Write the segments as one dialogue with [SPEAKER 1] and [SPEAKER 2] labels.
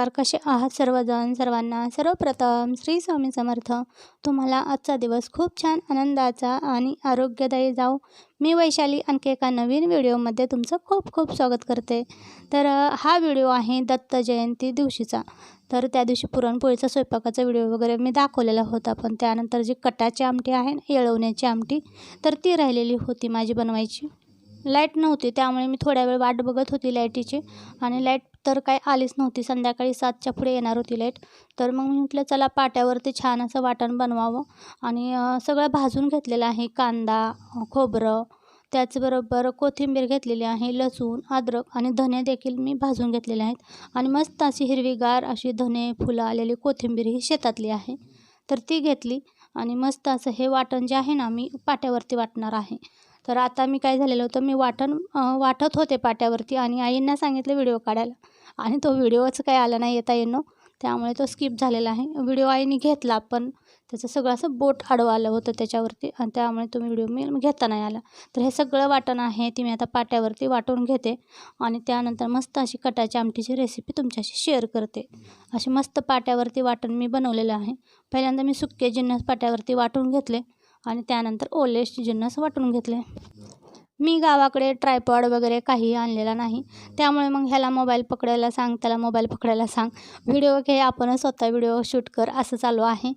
[SPEAKER 1] नमस्कार. कसे आहात सर्वजण? सर्वांना सर्वप्रथम श्री स्वामी समर्थ. तुम्हाला आजचा दिवस खूप छान आनंदाचा आणि आरोग्यदायी जाऊ मी वैशाली आणखी एका नवीन व्हिडिओमध्ये तुमचं खूप खूप स्वागत करते. तर हा व्हिडिओ आहे दत्त जयंती दिवशीचा. तर त्या दिवशी पुरणपोळीचा स्वयंपाकाचा व्हिडिओ वगैरे मी दाखवलेला होता. पण त्यानंतर जी कटाची आमटी आहे ना, येळवण्याची आमटी तर ती राहिलेली होती माझी बनवायची. लाइट नव्हती त्यामुळे मी थोड्या वेळ वाट बघत होती लाईटीची. आणि लाइट तर काही आलीच नव्हती संध्याकाळी सातच्या पुढे येणार होती लाइट. तर मग मी म्हटलं चला पाट्यावरती छान असं वाटण बनवावं. आणि सगळं भाजून घेतलेलं आहे कांदा खोबरं त्याचबरोबर कोथिंबीर घेतलेली आहे लसूण अद्रक आणि धने देखील मी भाजून घेतलेले आहेत. आणि मस्त अशी हिरवीगार अशी धने फुलं आलेली कोथिंबीर ही शेतातली आहे. तर ती घेतली आणि मस्त असं हे वाटण जे आहे ना मी पाट्यावरती वाटणार आहे. तर आता मी काय झालेलं होतं मी वाटण वाटत होते पाट्यावरती आणि आईंना सांगितलं व्हिडिओ काढायला. आणि तो व्हिडिओच काही आला नाही येता येणं. त्यामुळे तो स्किप झालेला आहे. व्हिडिओ आईने घेतला पण त्याचं सगळं असं बोट आडवं आलं होतं त्याच्यावरती आणि त्यामुळे तो व्हिडिओ मी घेता नाही आला. तर हे सगळं वाटण आहे ती मी आता पाट्यावरती वाटून घेते आणि त्यानंतर मस्त अशी कटाची आमटीची रेसिपी तुमच्याशी शेअर करते. अशी मस्त पाट्यावरती वाटण मी बनवलेलं आहे. पहिल्यांदा मी सुके जिन्नस पाट्यावरती वाटून घेतले. आणि त्यानंतर ओले जिन्नस वाटून घेतले. मी गावाकडे ट्रायपॉड वगैरे काही आणलेला नाही. त्यामुळे मग ह्याला मोबाईल पकडायला सांग त्याला मोबाईल पकडायला सांग. व्हिडिओ घे आपणच स्वतः व्हिडिओ शूट कर असं चालू आहे.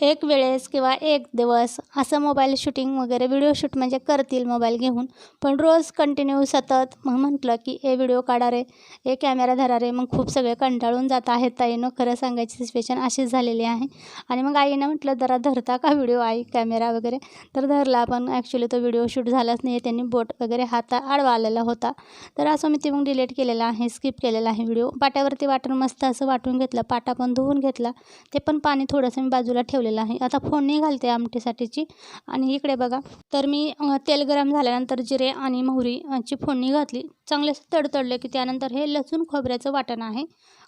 [SPEAKER 1] एक वेळेस किंवा एक दिवस असं मोबाईल शूटिंग वगैरे व्हिडिओ शूट म्हणजे करतील मोबाईल घेऊन. पण रोज कंटिन्यू सतत मग म्हटलं की ए व्हिडिओ काढा रे ए कॅमेरा धरा रे. मग खूप सगळे कंटाळून जात आहेत ताईनं. खरं सांगायची सिच्युएशन अशीच झालेली आहे. आणि मग आईनं म्हटलं जरा धरता का व्हिडिओ आई कॅमेरा वगैरे? तर धरला पण ॲक्च्युली तो व्हिडिओ शूट झालाच नाही. त्यांनी बोट वगैरे हाता आडवा आलेला होता. तर असं मी ते मग डिलीट केलेला आहे स्किप केलेला आहे व्हिडिओ पाट्यावरती वाटून मस्त असं वाटून घेतलं. पाटा पण धुवून घेतला. ते पण पाणी थोडंसं मी बाजूला ठेवलेलं आहे. आता फोडणी घालते आमटीसाठीची. आणि इकडे बघा तर मी तेल गरम झाल्यानंतर जिरे आणि मोहरीची फोडणी घातली. चांगले तडतडले की त्यानंतर हे लसूण खोबऱ्याचं वाटण आहे.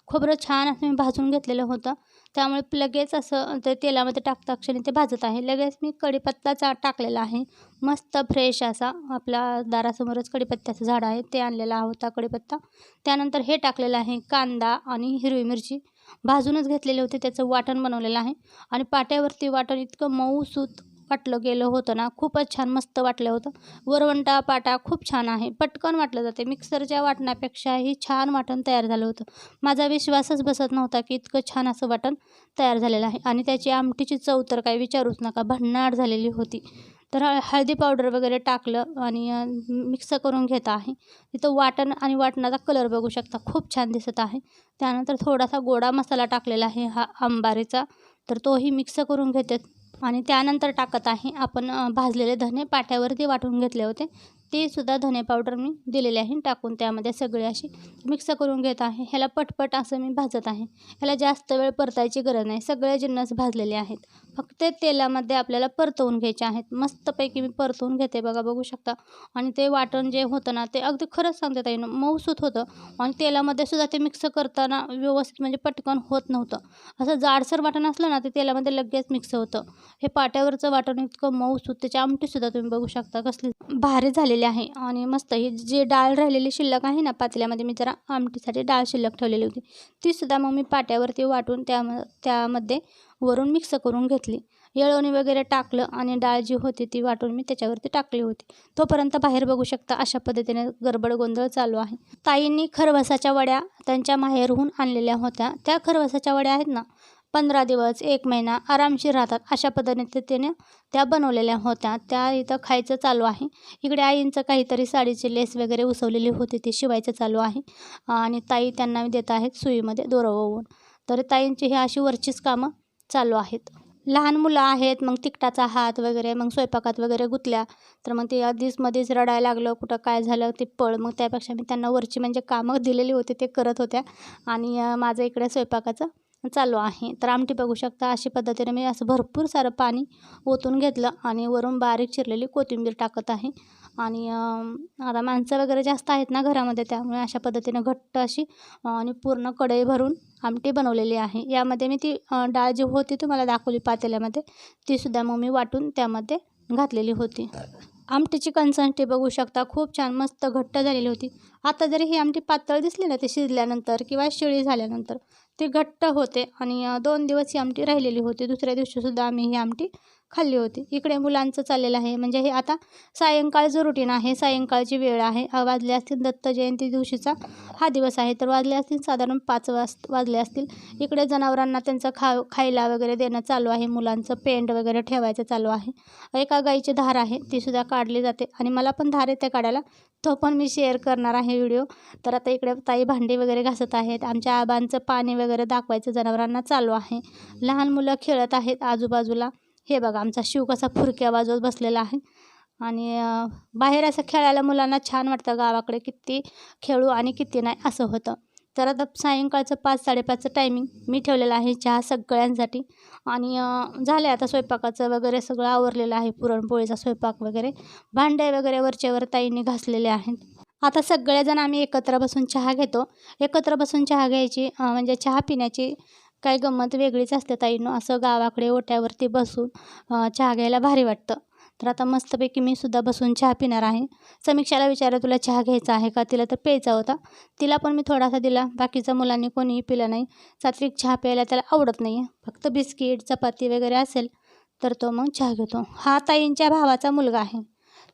[SPEAKER 1] खोबरं छान असं मी भाजून घेतलेलं होतं. त्यामुळे लगेच असं ते तेलामध्ये टाकता क्षणी ते भाजत आहे. लगेच मी कढीपत्ताचा टाकलेला आहे. मस्त फ्रेश असा आपल्या दारासमोरच कढीपत्त्याचं झाड आहे. ते आणलेला होता कढीपत्ता. त्यानंतर हे टाकलेलं आहे कांदा आणि हिरवी मिरची. भाजूनच घेतलेले होते त्याचं वाटण बनवलेलं आहे. आणि पाट्यावरती वाटण इतकं मऊसूत वाटलं गेलं होतं ना खूपच छान मस्त वाटलं होतं. वरवंटा पाटा खूप छान आहे. पटकन वाटलं जाते. मिक्सरच्या वाटण्यापेक्षाही छान वाटण तयार झालं होतं. माझा विश्वासच बसत नव्हता की इतकं छान असं वाटण तयार झालेलं आहे. आणि त्याची आमटीची चव तर काही विचारूच नका. भन्नाट झालेली होती. तर हळदी पावडर वगैरे टाकलं आणि मिक्स करून घेत आहे. तिथं वाटण आणि वाटणाचा कलर बघू शकता. खूप छान दिसत आहे. त्यानंतर थोडासा गोडा मसाला टाकलेला आहे हा आंबारीचा. तर तोही मिक्स करून घेते. आणि त्यानंतर टाकत आहे आपण भाजलेले धने. पाट्यावरती वाटून घेतले होते. ते सुद्धा धने पावडर मी दिलेले आहे. टाकून त्यामध्ये सगळे अशी मिक्स करून घेत आहे. ह्याला पटपट असं मी भाजत आहे. ह्याला जास्त वेळ परतायची गरज नाही. सगळे जिन्नस भाजलेले आहेत. फक्त तेलामध्ये आपल्याला परतवून घ्यायचे आहेत. मस्तपैकी मी परतवून घेते बघा बघू शकता. आणि ते वाटण जे होतं ना ते अगदी खरंच सांगते ताई मऊसूत होतं. आणि तेलामध्ये सुद्धा ते मिक्स करताना व्यवस्थित म्हणजे पटकन होत नव्हतं. असं जाडसर वाटण असलं ना ते तेलामध्ये लगेच मिक्स होतं. हे पाट्यावरचं वाटण इतकं मऊसूत त्याची आमटीसुद्धा तुम्ही बघू शकता कसली भारी झालेली आहे. आणि मस्त ही जे डाळ राहिलेली शिल्लक आहे ना पातेल्यामध्ये मी जरा आमटीसाठी डाळ शिल्लक ठेवलेली होती. तीसुद्धा मग मी पाट्यावरती वाटून त्या त्यामध्ये वरून मिक्स करून घेतली. येळवणी वगैरे टाकलं आणि डाळ जी होती ती वाटून मी त्याच्यावरती टाकली होती. तोपर्यंत बाहेर बघू शकता अशा पद्धतीने गडबड गोंधळ चालू आहे. ताईंनी खरवसाच्या वड्या त्यांच्या माहेरहून आणलेल्या होत्या. त्या खरवसाच्या वड्या आहेत ना पंधरा दिवस एक महिना आरामशीर राहतात अशा पद्धतीने त्या बनवलेल्या होत्या. त्या इथं खायचं चालू आहे. इकडे आईंचं काहीतरी साडीची लेस वगैरे उसवलेली होती ती शिवायचं चालू आहे. आणि ताई त्यांना देत आहेत सुईमध्ये दोरं तर ताईंची ही अशी वरचीच कामं चालू आहेत. लहान मुलं आहेत मग तिकटाचा हात वगैरे मग स्वयंपाकात वगैरे गुतल्या तर मग ते आधीच मध्येच रडायला लागलं कुठं काय झालं ते पळ. मग त्यापेक्षा मी त्यांना वरची म्हणजे कामं दिलेली होती ते करत होत्या. आणि माझं इकडे स्वयंपाकाचं चालू आहे. तर आमटी बघू शकता अशी पद्धतीने मी असं भरपूर सारं पाणी ओतून घेतलं आणि वरून बारीक चिरलेली कोथिंबीर टाकत आहे. आणि आता माणसं वगैरे जास्त आहेत ना घरामध्ये त्यामुळे अशा पद्धतीनं घट्ट अशी आणि पूर्ण कढई भरून आमटी बनवलेली आहे. यामध्ये मी ती डाळ जी होती तुम्हाला दाखवली पातेल्यामध्ये तीसुद्धा मग मी वाटून त्यामध्ये घातलेली होती. आमटीची कणसंटी बघू शकता खूप छान मस्त घट्ट झालेली होती. आता जरी ही आमटी पातळ दिसली ना ते शिजल्यानंतर किंवा शिळी झाल्यानंतर ती घट्ट होते आणि दोन दिवस ही आमटी राहिलेली होती. दुसऱ्या दिवशीसुद्धा आम्ही ही आमटी खाल्ली होती. इकडे मुलांचं चाललेलं आहे. म्हणजे हे आता सायंकाळचं रुटीन आहे सायंकाळची वेळ आहे. वाजले असतील दत्त जयंती दिवशीचा हा दिवस आहे. तर वाजले असतील साधारण पाच वाज वाजले असतील. इकडे जनावरांना त्यांचं खा खायला वगैरे देणं चालू आहे. मुलांचं पेंड वगैरे ठेवायचं चालू आहे. एका गाईची धार आहे. तीसुद्धा काढली जाते. आणि मला पण धार येते काढायला. तो पण मी शेअर करणार आहे व्हिडिओ तर आता इकडे ताई भांडी वगैरे घासत आहेत. आमच्या आबांचं पाणी वगैरे दाखवायचं जनावरांना चालू आहे. लहान मुलं खेळत आहेत आजूबाजूला. हे बघा आमचा शिव कसा फुरक्या बाजूत बसलेला आहे. आणि बाहेर असं खेळायला मुलांना छान वाटतं गावाकडे किती खेळू आणि किती नाही असं होतं. तर आता सायंकाळचं पाच साडेपाचचं टायमिंग मी ठेवलेलं आहे चहा सगळ्यांसाठी. आणि झालं आहे आता स्वयंपाकाचं वगैरे सगळं आवरलेलं आहे पुरणपोळीचा स्वयंपाक वगैरे. भांडे वगैरे वरचेवर ताईंनी घासलेले आहेत. आता सगळेजण आम्ही एकत्र बसून चहा घेतो. एकत्र बसून चहा घ्यायची म्हणजे चहा पिण्याची काय गंमत वेगळीच असते ताईनो. असं गावाकडे ओट्यावरती बसून चहा घ्यायला भारी वाटतं. तर आता मस्तपैकी मी सुद्धा बसून चहा पिणार आहे. समीक्षाला विचारलं तुला चहा घ्यायचा आहे का? तिला तर प्यायचा होता. तिला पण मी थोडासा दिला. बाकीच्या मुलांनी कोणीही पिला नाही. सात्विक चहा प्यायला त्याला आवडत नाही आहे फक्त बिस्किट चपाती वगैरे असेल तर तो मग चहा घेतो. हा ताईंच्या भावाचा मुलगा आहे.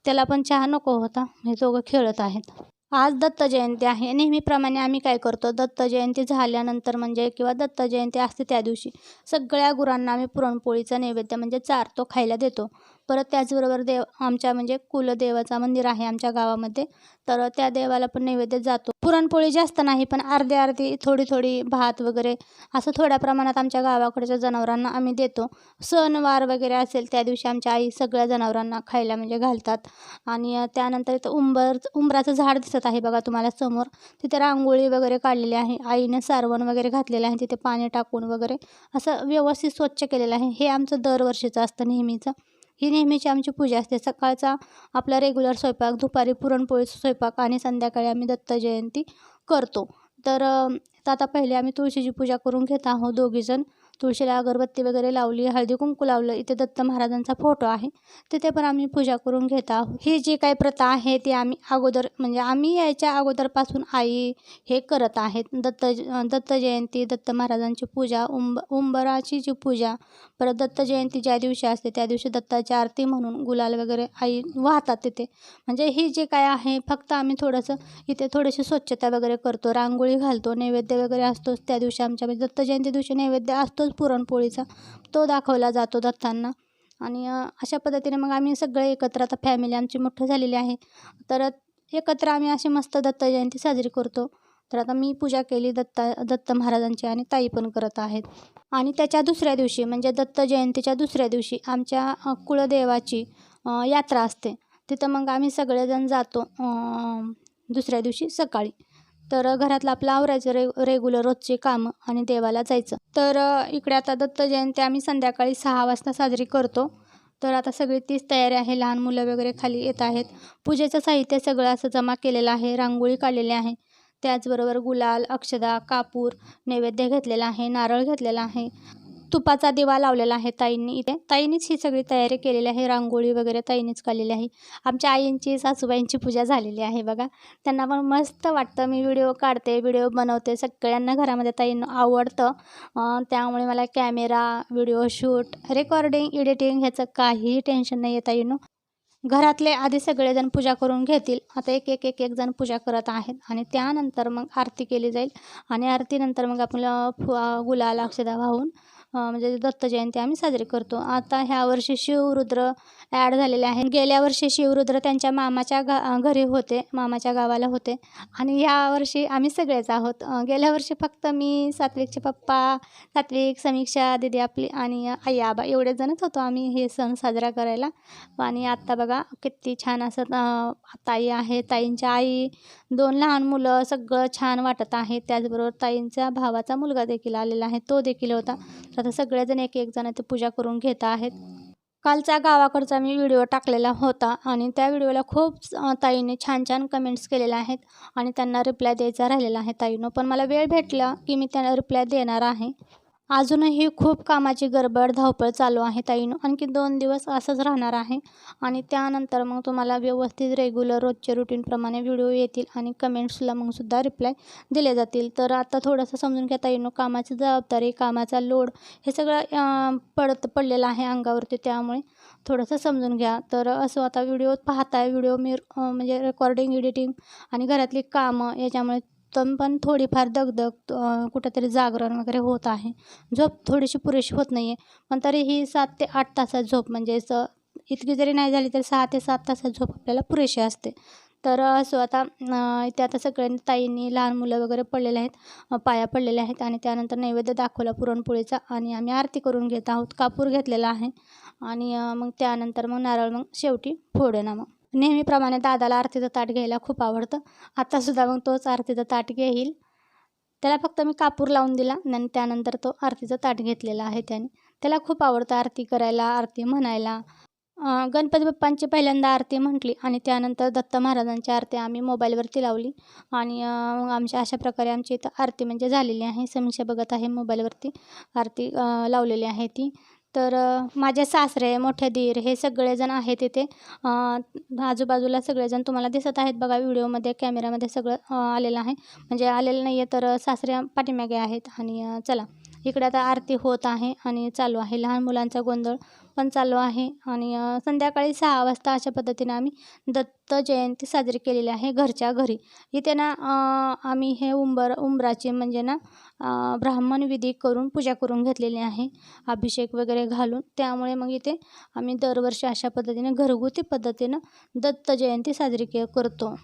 [SPEAKER 1] त्याला पण चहा नको होता. हे दोघं खेळत आहेत. आज दत्त जयंती आहे. नेहमीप्रमाणे आम्ही काय करतो? दत्त जयंती झाल्यानंतर म्हणजे किंवा दत्त जयंती असते त्या दिवशी सगळ्या गुरांना आम्ही पुरणपोळीचा नैवेद्य म्हणजे चार तो खायला देतो. परत त्याचबरोबर देव आमच्या म्हणजे कुलदेवाचं मंदिर आहे आमच्या गावामध्ये. तर त्या देवाला पण नैवेद्य जातो. पुरणपोळी जास्त नाही पण अर्धी अर्धी थोडी थोडी भात वगैरे असं थोड्या प्रमाणात आमच्या गावाकडच्या जनावरांना आम्ही देतो. सणवार वगैरे असेल त्या दिवशी आमच्या आई सगळ्या जनावरांना खायला म्हणजे घालतात. आणि त्यानंतर इथं उंबर उंबराचं झाड दिसत आहे बघा तुम्हाला समोर. तिथे रांगोळी वगैरे काढलेली आहे. आईने सारवण वगैरे घातलेलं आहे. तिथे पाणी टाकून वगैरे असं व्यवस्थित स्वच्छ केलेलं आहे. हे आमचं दरवर्षीचं असतं नेहमीचं. ही नेहमीची आमची पूजा असते. सकाळचा आपला रेग्युलर स्वयंपाक दुपारी पुरणपोळीचा स्वयंपाक आणि संध्याकाळी आम्ही दत्त जयंती करतो. तर तर आता पहिले आम्ही तुळशीची पूजा करून घेत आहोत दोघीजण. तुळशीला अगरबत्ती वगैरे लावली हळदी कुंकू लावलं इथे दत्त महाराजांचा फोटो आहे. तिथे पण आम्ही पूजा करून घेत आहोत. ही जी काही प्रथा आहे ती आम्ही अगोदर म्हणजे आम्ही यायच्या अगोदरपासून आई हे करत आहेत. दत्त दत्त जयंती दत्त महाराजांची पूजा उंब उंबराची जी पूजा परत दत्त जयंती ज्या दिवशी असते त्या दिवशी दत्ताची आरती म्हणून गुलाल वगैरे आई वाहतात तिथे. म्हणजे ही जे काय आहे फक्त आम्ही थोडंसं इथे थोडीशी स्वच्छता वगैरे करतो रांगोळी घालतो नैवेद्य वगैरे असतोच त्या दिवशी आमच्या म्हणजे दत्त जयंती दिवशी नैवेद्य असतो असतोच पुरणपोळीचा. तो दाखवला जातो दत्तांना. आणि अशा पद्धतीने मग आम्ही सगळे एकत्र आता फॅमिली आमची मोठं झालेली आहे. तर एकत्र आम्ही अशी मस्त दत्त जयंती साजरी करतो. तर आता मी पूजा केली दत्ता दत्त महाराजांची आणि ताई पण करत आहेत. आणि त्याच्या दुसऱ्या दिवशी म्हणजे दत्त जयंतीच्या दुसऱ्या दिवशी आमच्या कुळदेवाची यात्रा असते. तिथं मग आम्ही सगळेजण जातो दुसऱ्या दिवशी सकाळी. तर घरातलं आपलं आवरायचं रे रेग्युलर रोजचे कामं आणि देवाला जायचं. तर इकडे आता दत्त जयंती आम्ही संध्याकाळी सहा वाजता साजरी करतो. तर आता सगळी तीच तयारी आहे. लहान मुलं वगैरे खाली येत आहेत. पूजेचं साहित्य सगळं असं जमा केलेलं आहे. रांगोळी काढलेली आहे. त्याचबरोबर गुलाल अक्षदा कापूर नैवेद्य घेतलेला आहे. नारळ घेतलेला आहे. तुपाचा दिवा लावलेला आहे ताईंनी इथे. ताईंनीच ही सगळी तयारी केलेली आहे. रांगोळी वगैरे ताईंनीच काढलेली आहे. आमच्या आईंची सासूबाईंची पूजा झालेली आहे बघा. त्यांना पण मस्त वाटतं. मी व्हिडिओ काढते व्हिडिओ बनवते. सगळ्यांना घरामध्ये ताईंना आवडतं. त्यामुळे मला camera video shoot recording editing ह्याचं काहीही टेन्शन नाही आहे ताईंनो. घरातले आधी सगळेजण पूजा करून घेतील. आता एक एक एक एक जण पूजा करत आहेत. आणि त्यानंतर मग आरती केली जाईल. आणि आरतीनंतर मग आपलं फु गुलाल अक्षदा वाहून म्हणजे दत्त जयंती आम्ही साजरी करतो. आता ह्या वर्षी शिवरुद्र ॲड झालेले आहे गेल्या वर्षी शिवरुद्र त्यांच्या मामाच्या गा घरी होते मामाच्या गावाला होते. आणि ह्या वर्षी आम्ही सगळेच आहोत. गेल्या वर्षी फक्त मी सात्विकचे पप्पा सात्विक समीक्षा दिदी आपली आणि आई आबा एवढे जणच होतो आम्ही हे सण साजरा करायला. आणि आत्ता बघा किती छान असं ताई आहे. ताईंच्या आई दोन लहान मुलं सगळं छान वाटत आहे. त्याचबरोबर ताईंच्या भावाचा मुलगा देखील आलेला आहे. तो देखील होता. तर आता सगळेजण एक एक जण ते पूजा करून घेत आहेत. कालचा गावाकडचा मी व्हिडिओ टाकलेला होता आणि त्या व्हिडिओला खूप ताईने छान छान कमेंट्स केलेल्या आहेत आणि त्यांना रिप्लाय द्यायचा राहिलेला आहे ताईनं पण मला वेळ भेटला की मी त्यांना रिप्लाय देणार आहे. अजूनही खूप कामाची गडबड धावपळ चालू आहे ताईनो. आणखी दोन दिवस असंच राहणार आहे. आणि त्यानंतर मग तुम्हाला व्यवस्थित रेग्युलर रोजच्या रुटीनप्रमाणे व्हिडिओ येतील आणि कमेंट्सला मग सुद्धा रिप्लाय दिले जातील. तर आता थोडंसं समजून घ्या ताईनो कामाची जबाबदारी कामाचा लोड हे सगळं पडत पडलेलं आहे अंगावरती. त्यामुळे थोडंसं समजून घ्या. तर असं आता व्हिडिओ पाहताय व्हिडिओ मी म्हणजे रेकॉर्डिंग एडिटिंग आणि घरातली कामं याच्यामुळे तर पण थोडीफार दगदग कुठंतरी जागरण वगैरे होत आहे. झोप थोडीशी पुरेशी होत नाही आहे पण तरीही सात ते आठ तासात झोप म्हणजे असं इतकी जरी नाही झाली तरी सहा ते सात तासात झोप आपल्याला पुरेशी असते. तर असं आता इथे आता सगळ्यांनी ताईंनी लहान मुलं वगैरे पडलेले आहेत पाया पडलेले आहेत आणि त्यानंतर नैवेद्य दाखवला पुरणपोळीचा आणि आम्ही आरती करून घेत आहोत कापूर घेतलेला आहे. आणि मग त्यानंतर मग नारळ मग शेवटी फोडे ना मग. नेहमीप्रमाणे दादाला आरतीचं ताट घ्यायला खूप आवडतं. आत्तासुद्धा मग तोच आरतीचं ताट घेईल. त्याला फक्त मी कापूर लावून दिला आणि त्यानंतर तो आरतीचं ताट घेतलेला आहे त्याने. त्याला खूप आवडतं आरती करायला आरती म्हणायला. गणपती बाप्पांची पहिल्यांदा आरती म्हटली आणि त्यानंतर दत्त महाराजांची आरती आम्ही मोबाईलवरती लावली. आणि आमच्या अशा प्रकारे आमची इथं आरती म्हणजे झालेली आहे. समीक्षा बघत आहे मोबाईलवरती आरती लावलेली आहे ती. तर माझे सासरे मोठे दीर हे सगळेजण आहेत इथे. आजूबाजूला सगळेजण तुम्हाला दिसत आहेत बघा व्हिडिओमध्ये कॅमेऱ्यामध्ये सगळं आलेलं आहे. म्हणजे आलेलं नाही आहे तर सासरे पाठीमागे आहेत आणि चला. इकडे आता आरती होत आहे आणि चालू आहे. लहान मुलांचा गोंधळ पण चालू आहे आणि संध्याकाळी सहा वाजता अशा पद्धतीने आम्ही दत्त जयंती साजरी केलेली आहे घरच्या घरी. इथे ना आम्ही हे उंबर उंबराचे म्हणजे ना ब्राह्मण विधी करून पूजा करून घेतलेली आहे. अभिषेक वगैरे घालून. त्यामुळे मग इथे आम्ही दरवर्षी अशा पद्धतीने घरगुती पद्धतीनं दत्त जयंती साजरी के करतो.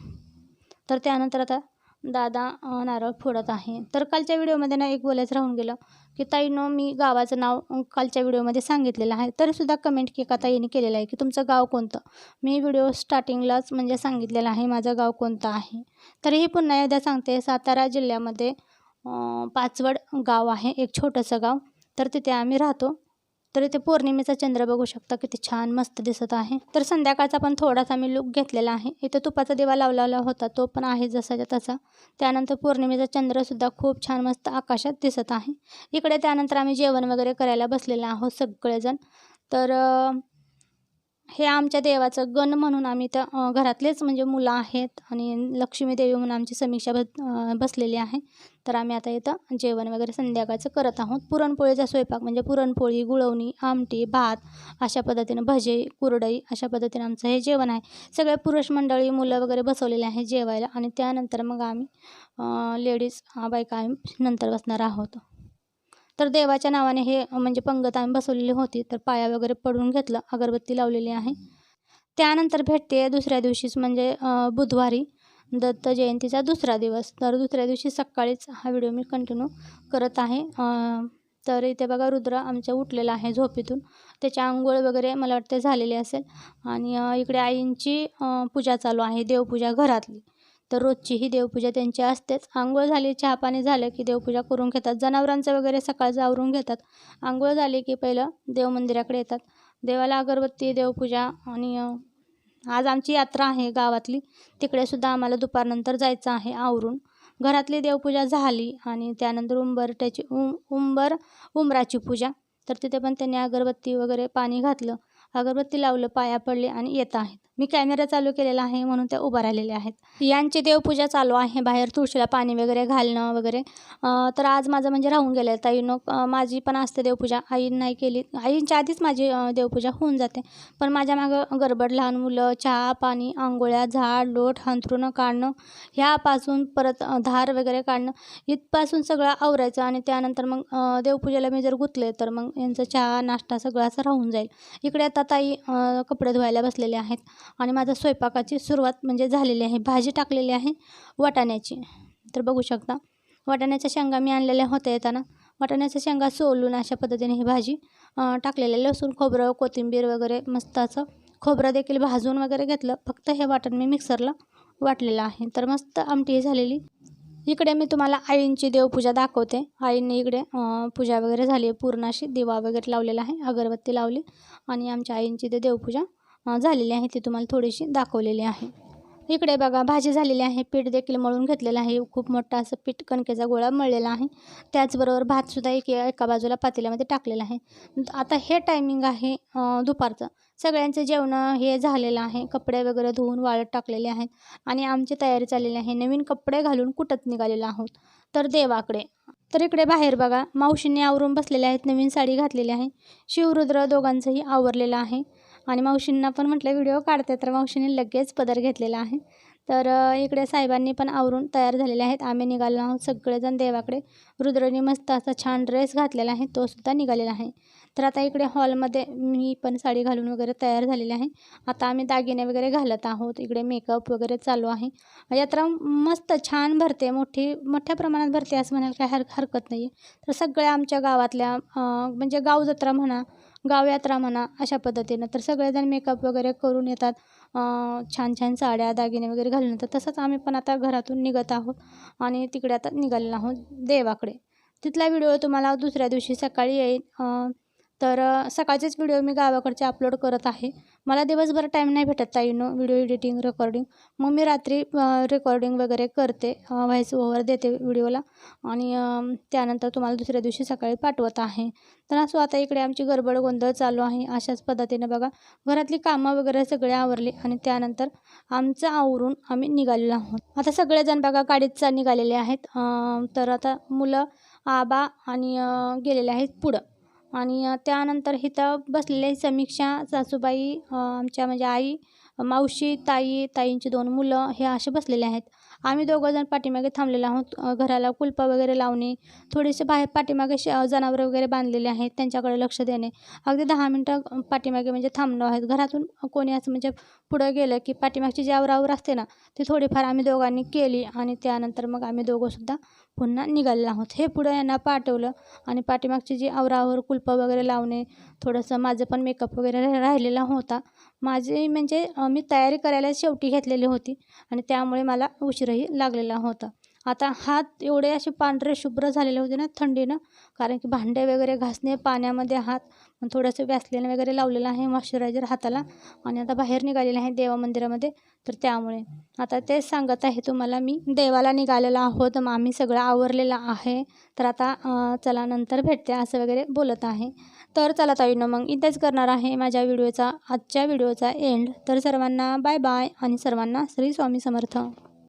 [SPEAKER 1] तर त्यानंतर आता दादा नारळ फोडत आहे. तर कालच्या व्हिडिओमध्ये ना एक बोलायचं राहून गेलं की ताईनं मी गावाचं नाव कालच्या व्हिडिओमध्ये सांगितलेलं आहे. तरीसुद्धा कमेंट की का ताईने केलेलं आहे की तुमचं गाव कोणतं? मी व्हिडिओ स्टार्टिंगलाच म्हणजे सांगितलेलं आहे माझं गाव कोणतं आहे? तरीही पुन्हा एकदा सांगते. सातारा जिल्ह्यामध्ये पाचवड गाव आहे एक छोटंसं गाव. तर तिथे आम्ही राहतो. तर इथे पौर्णिमेचा चंद्र बघू शकता किती छान मस्त दिसत आहे. तर संध्याकाळचा पण थोडासा मी लुक घेतलेला आहे. इथे तुपाचा दिवा लावलेला होता तो पण आहे जसाच्या तसा. त्यानंतर पौर्णिमेचा चंद्रसुद्धा खूप छान मस्त आकाशात दिसत आहे. इकडे त्यानंतर आम्ही जेवण वगैरे करायला बसलेलो आहोत सगळेजण. तर हे आमच्या देवाचं गण म्हणून आम्ही त्या घरातलेच म्हणजे मुलं आहेत आणि लक्ष्मी देवी म्हणून आमची समीक्षा बस बसलेली आहे. तर आम्ही आता इथं जेवण वगैरे संध्याकाळचं करत आहोत. पुरणपोळीचा स्वयंपाक म्हणजे पुरणपोळी गुळवणी आमटी भात अशा पद्धतीनं भजे कुरडई अशा पद्धतीनं आमचं हे जेवण आहे. सगळे पुरुष मंडळी मुलं वगैरे बसवलेले आहे जेवायला आणि त्यानंतर मग आम्ही लेडीज बायका आम्ही नंतर बसणार आहोत. तर देवाच्या नावाने हे म्हणजे पंगत आम्ही बसवलेली होती तर पाया वगैरे पडून घेतलं अगरबत्ती लावलेली आहे. त्यानंतर भेटते दुसऱ्या दिवशीच म्हणजे बुधवारी दत्त जयंतीचा दुसरा दिवस. तर दुसऱ्या दिवशी सकाळीच हा व्हिडिओ मी कंटिन्यू करत आहे. तर इथे बघा रुद्र आमच्या उठलेला आहे झोपेतून. त्याची आंघोळ वगैरे मला वाटते झालेली असेल. आणि इकडे आईंची पूजा चालू आहे देवपूजा घरातली. तर रोजची ही देवपूजा त्यांची असतेच. आंघोळ झाली चहा पाणी झालं की देवपूजा करून घेतात. जनावरांचं वगैरे सकाळचं आवरून घेतात. आंघोळ झाली की पहिलं देव मंदिराकडे येतात. देवाला अगरबत्ती देवपूजा आणि आज आमची यात्रा आहे गावातली. तिकडेसुद्धा आम्हाला दुपारनंतर जायचं आहे आवरून. घरातली देवपूजा झाली आणि त्यानंतर उंबरट्याची उं उंबर उंबराची पूजा. तर तिथे पण त्यांनी अगरबत्ती वगैरे पाणी घातलं. अगरबत्ती लावलं पाया पडले आणि येत आहेत. मी कॅमेरा चालू केलेला आहे म्हणून त्या उभा राहिलेल्या आहेत. यांची देवपूजा चालू आहे. बाहेर तुळशीला पाणी वगैरे घालणं वगैरे. तर आज माझं म्हणजे राहून गेलं आहे माझी पण असते देवपूजा. आई नाही केली. आईंच्या आधीच माझी देवपूजा होऊन जाते. पण माझ्या मागं गडबड लहान मुलं चहा पाणी आंघोळ्या झाड लोट हंथरुणं काढणं ह्यापासून परत धार वगैरे काढणं इथपासून सगळं आवरायचं आणि त्यानंतर मग देवपूजेला मी जर गुतले तर मग यांचं चहा नाश्ता सगळं असं राहून जाईल. इकडे आता आता ताई कपडे धुवायला बसलेले आहेत आणि माझा स्वयंपाकाची सुरुवात म्हणजे झालेली आहे. भाजी टाकलेली आहे वाटाण्याची. तर बघू शकता वाटाण्याच्या शेंगा मी आणलेल्या होत्या येताना. वाटाण्याच्या शेंगा सोलून अशा पद्धतीने ही भाजी टाकलेली. लसूण खोबरं कोथिंबीर वगैरे मस्त असं खोबरं देखील भाजून वगैरे घेतलं. फक्त हे वाटण मी मिक्सरला वाटलेलं आहे. तर मस्त आमटी झालेली. इकडे मी तुम्हाला आईंची देवपूजा दाखवते. आईंनी इकडे पूजा वगैरे झाली आहे पूर्णाशी दिवा वगैरे लावलेला आहे अगरबत्ती लावली. आणि आमच्या आईंची ते देवपूजा झालेली आहे. ती तुम्हाला थोडीशी दाखवलेली आहे. इकडे बघा भाजी झालेली आहे पीठ देखील मळून घेतलेलं आहे. खूप मोठा असं पीठ कणकेचा गोळा मळलेला आहे. त्याचबरोबर भातसुद्धा एक एका बाजूला पातेल्यामध्ये टाकलेला आहे. आता हे टायमिंग आहे दुपारचं. सगळ्यांचं जेवणं हे झालेलं आहे. कपडे वगैरे धुवून वाळत टाकलेले आहेत. आणि आमची तयारी चाललेली आहे. नवीन कपडे घालून कुठत निघालेलो आहोत. तर देवाकडे. तर इकडे बाहेर बघा मावशींनी आवरून बसलेले आहेत. नवीन साडी घातलेली आहे. शिवरुद्र दोघांचंही आवरलेलं आहे. आणि मावशींना पण म्हटलं व्हिडिओ काढते. तर मावशींनी लगेच पदर घेतलेला आहे. तर इकडे साहेबांनी पण आवरून तयार झालेले आहेत. आम्ही निघालो आहोत सगळेजण देवाकडे. रुद्रनी मस्त असा छान ड्रेस घातलेला आहे. तो सुद्धा निघालेला आहे. तर आता इकडे हॉलमध्ये मी पण साडी घालून वगैरे तयार झालेली आहे. आता आम्ही दागिने वगैरे घालत आहोत. इकडे मेकअप वगैरे चालू आहे. यात्रा मस्त छान भरते. मोठी मोठ्या प्रमाणात भरते असं म्हणायला काही हर हरकत नाही आहे तर सगळ्या आमच्या गावातल्या म्हणजे गाव जत्रा म्हणा गाव यात्रा म्हणा अशा पद्धतीनं. तर सगळेजण मेकअप वगैरे करून येतात. छान छान साड्या दागिने वगैरे घालून येतात. तसंच आम्ही पण आता घरातून निघत आहोत आणि तिकडे आता निघालेलो आहोत देवाकडे. तिथला व्हिडिओ तुम्हाला दुसऱ्या दिवशी सकाळी येईल. तर सकाळचेच व्हिडिओ मी गावाकडचे अपलोड करत आहे. मला दिवसभर टाईम नाही भेटत ताईनो व्हिडिओ एडिटिंग रेकॉर्डिंग मग मी रात्री रेकॉर्डिंग वगैरे करते व्हॉइस ओव्हर देते व्हिडिओला. आणि त्यानंतर तुम्हाला दुसऱ्या दिवशी सकाळी पाठवत आहे. तर असं आता इकडे आमची गडबड गोंधळ चालू आहे. अशाच पद्धतीने बघा घरातली कामं वगैरे सगळे आवरली आणि त्यानंतर आमचं आवरून आम्ही निघालेलो आहोत. आता सगळेजण बघा गाडीत निघालेले आहेत. तर आता मुलं आबा आणि गेलेले आहेत पुढं. आणि त्यानंतर इथं बसलेले समीक्षा सासूबाई आमच्या म्हणजे आई मावशी ताई ताईंची दोन मुलं हे असे बसलेले आहेत. आम्ही दोघंजण पाठीमागे थांबलेलो आहोत. घराला कुलपं वगैरे लावणे थोडेसे बाहेर पाठीमागे श जनावरं वगैरे बांधलेले आहेत त्यांच्याकडे लक्ष देणे. अगदी दहा मिनटं पाठीमागे म्हणजे थांबलो आहेत. घरातून कोणी असं म्हणजे पुढं गेलं की पाठीमागची जी आवरावर असते ना ती थोडीफार आम्ही दोघांनी केली आणि त्यानंतर मग आम्ही दोघंसुद्धा पुन्हा निघालेलो आहोत. हे पुढं यांना पाठवलं आणि पाठीमागची जी आवरावर कुलपं वगैरे लावणे थोडंसं माझं पण मेकअप वगैरे राहिलेला होता. माझी म्हणजे मी तयारी करायला शेवटी घेतलेली होती आणि त्यामुळे मला उशीरही लागलेला होता. आता हात एवढे असे पांढरे शुभ्र झालेले होते ना थंडीनं कारण की भांडे वगैरे घासणे पाण्यामध्ये हात मग थोडंसं वॅसलीन वगैरे लावलेलं आहे मॉइश्चरायझर हाताला आणि आता बाहेर निघालेलं आहे देवा मंदिरामध्ये. तर त्यामुळे आता तेच सांगत आहे तुम्हाला मी. देवाला निघालेला आहोत मग आम्ही सगळं आवरलेलं आहे. तर आता चला नंतर भेटते असं वगैरे बोलत आहे. तर चला ताईनं मग इथेच करणार आहे माझ्या व्हिडिओचा आजच्या व्हिडिओचा एंड. तर सर्वांना बाय बाय आणि सर्वांना श्री स्वामी समर्थ.